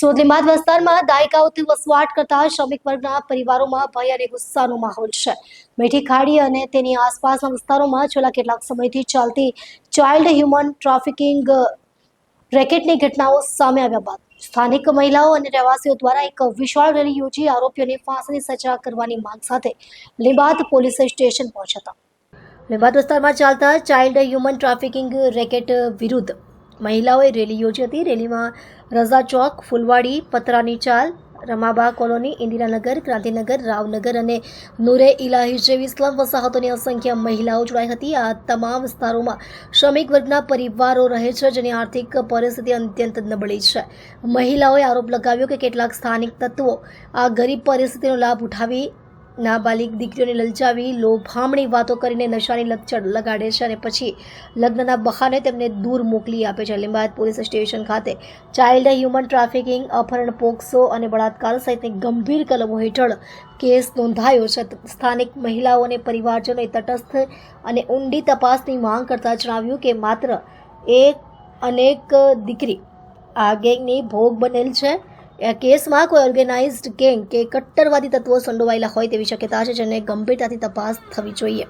સુરત લીંબાદ વિસ્તારમાં દાયકાઓથી વસવાટ કરતા શ્રમિક વર્ગના પરિવારોમાં ભય અને ગુસ્સાનો માહોલ છે. મીઠી ખાડી અને તેની આસપાસના વિસ્તારોમાં છેલ્લા કેટલાક સમયથી ચાલતી ચાઇલ્ડ હ્યુમન ટ્રાફિકિંગ રેકેટની ઘટનાઓ સામે આવ્યા બાદ સ્થાનિક મહિલાઓ અને રહેવાસીઓ દ્વારા એક વિશાળ રેલી યોજી આરોપીઓને ફાંસીની સજા કરવાની માંગ સાથે લીંબાદ પોલીસ સ્ટેશન પહોંચ્યા હતા. લીંબાદ વિસ્તારમાં ચાલતા ચાઇલ્ડ હ્યુમન ટ્રાફિકિંગ રેકેટ વિરુદ્ધ મહિલાઓએ રેલી યોજી હતી. રેલીમાં રઝા ચોક, ફૂલવાડી, પતરાની ચાલ, રમાબા કોલોની, ઇન્દિરાનગર, ક્રાંતિનગર, રાવનગર અને નૂરે ઇલાહી જેવી સ્લમ વસાહતોની અસંખ્ય મહિલાઓ જોડાઈ હતી. આ તમામ વિસ્તારોમાં શ્રમિક વર્ગના પરિવારો રહે છે, જેની આર્થિક પરિસ્થિતિ અત્યંત નબળી છે. મહિલાઓએ આરોપ લગાવ્યો કે કેટલાક સ્થાનિક તત્વો આ ગરીબ પરિસ્થિતિનો લાભ ઉઠાવી નાબાલિગ દીકરીઓને લલચાવી, લોભામણી વાતો કરીને નશાની લત લગાડે છે અને પછી લગ્નના બહાને તેમને દૂર મોકલી આપે છે. લીંબાયત પોલીસ સ્ટેશન ખાતે ચાઇલ્ડ હ્યુમન ટ્રાફિકિંગ, અપહરણ, પોક્સો અને બળાત્કાર સહિતની ગંભીર કલમો હેઠળ કેસ નોંધાયો છે. સ્થાનિક મહિલાઓ અને પરિવારજનોએ તટસ્થ અને ઊંડી તપાસની માંગ કરતા જણાવ્યું કે માત્ર એક અનેક દીકરી આ ગેંગની ભોગ બનેલ છે. કેસમાં કોઈ ઓર્ગેનાઇઝડ ગેંગ કે કટ્ટરવાદી તત્વો સંડોવાયેલા હોય તેવી શક્યતા છે જેને ગંભીરતાથી તપાસ થવી જોઈએ.